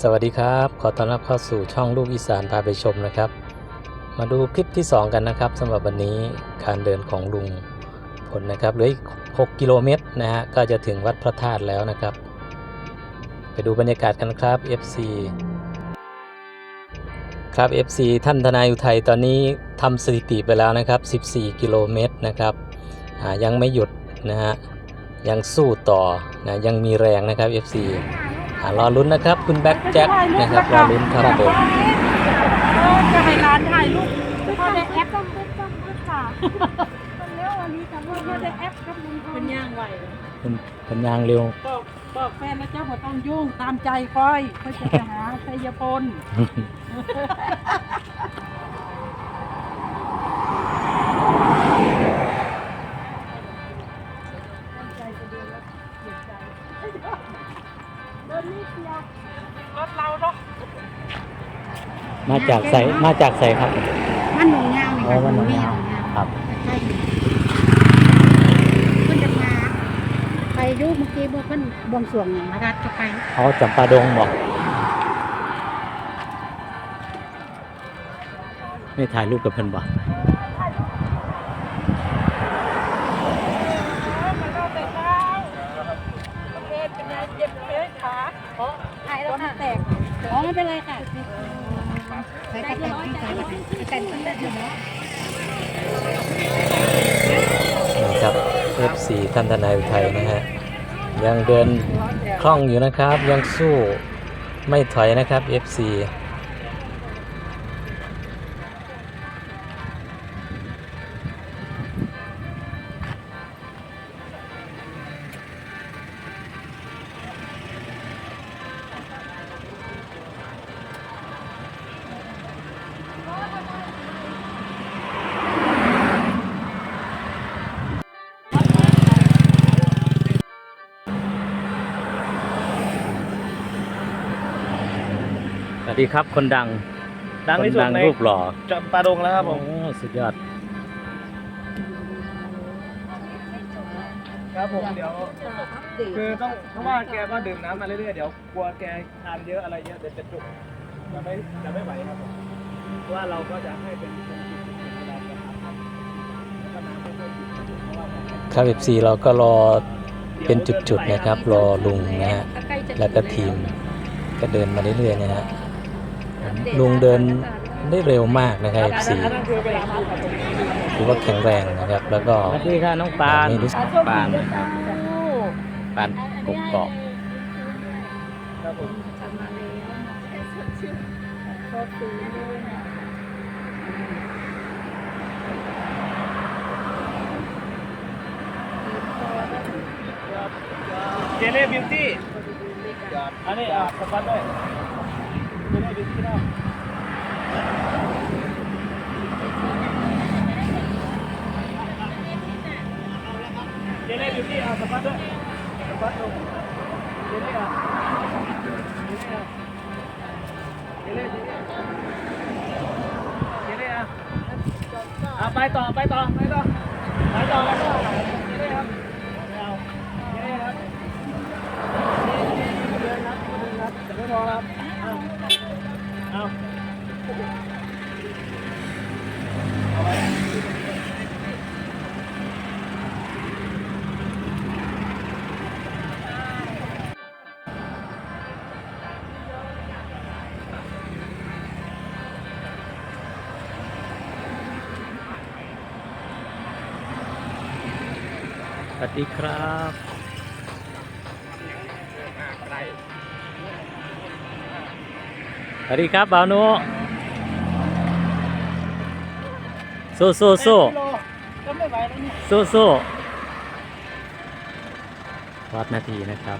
สวัสดีครับ ขอต้อนรับเข้าสู่ช่องลูกอีสานพาไปชมนะครับ มาดูคลิปที่ 2 กันนะครับสำหรับวันนี้การเดินของลุงพลนะครับเหลืออีก 6 กิโลเมตรนะฮะก็จะถึงวัดพระธาตุแล้วนะครับ ไปดูบรรยากาศกันครับ FC ครับ FC ท่านทนายอุทัยตอนนี้ทำสถิติไปแล้วนะครับ 14 กิโลเมตรนะครับยังไม่หยุดนะฮะยังสู้ต่อนะยังมีแรงนะครับ FC รอลุ้นนะครับ คุณแบ็คแจ็คนะครับรอลุ้นครับผมเออจะให้ร้านถ่ายรูปพอได้แอปต้องต้องต้องต้องค่ะมันเร็วอันนี้แต่ว่าพอได้แอปกับลุงพเป็ลนย่างไหวคุณเป็นยางเร็วบอกบอกแฟนนะเจ้าบ่ต้องยุ่งตามใจค่อยค่อยจะไปหาชัยพล รถเราเนาะมาจากใสมาจากใสครับ มันหนุ่มยาวนี่อ๋อมันหนุ่มยาวนี่ครับ ใช่เพิ่นจะมาไปดูเมื่อกี้บอกเพิ่นบวงสรวงมารัดจะไปเขาจำปาดงบอกไม่ถ่ายรูปกับเพิ่นบอก ไม่เป็นไรค่ะใส่กันกันใส่กันกันกันอยู่เนาะนี่ครับ F4 ท่านทนายอุทัยนะฮะ ยังเดินคล่องอยู่นะครับ ยังสู้ไม่ถอยนะครับ F4 ดีครับคนดังดังที่สุคนดดังในรูปหล่อจำปาดงแล้วครับผมโอ้สุดยอด ครับผมเดี๋ยวคือต้องเพราะว่าแกก็ดื่มน้ำมาเรื่อยๆเดี๋ยวกลัวแกทานเยอะอะไรเยอะเดี๋ยวจะจุกจะไม่จะไม่ไหวครับผมเพราะว่าเราก็จะให้เป็นเป็นจุดๆเวลาจะทานครับแล้วก็น้ำไม่ค่อยดื่มเพราะว่ามันครับ F4 เราก็รอเป็นจุดๆนะครับ รอลุงนะฮะแล้วก็ทีมก็เดินมาเรื่อยๆนะฮะ ลุงเดินได้เร็วมากนะครับ F4 อันนั้นคือเวลาทานครับผมถือว่าแข็งแรงนะครับ แล้วก็สวัสดีค่ะน้องปานนี่รู้สึกปานนะครับปานกบกอกครับผมเจเล่บิวตี้อันนี้อะสปันด้วย เจเล่บิวตี้นะเจเล่บิวตี้อะสปันด้วยสปันลงเจเล่อะเจเล่อะเจเล่เจเล่เจเล่อะอะไปต่อไปต่อไปต่อไปต่อไปต่อ สวัสดีครับสวัสดีครับบ่าวนุสู้สู้สู้กิโลก็ไม่ไหวแล้วนี่สู้สู้วัดนาทีนะครับ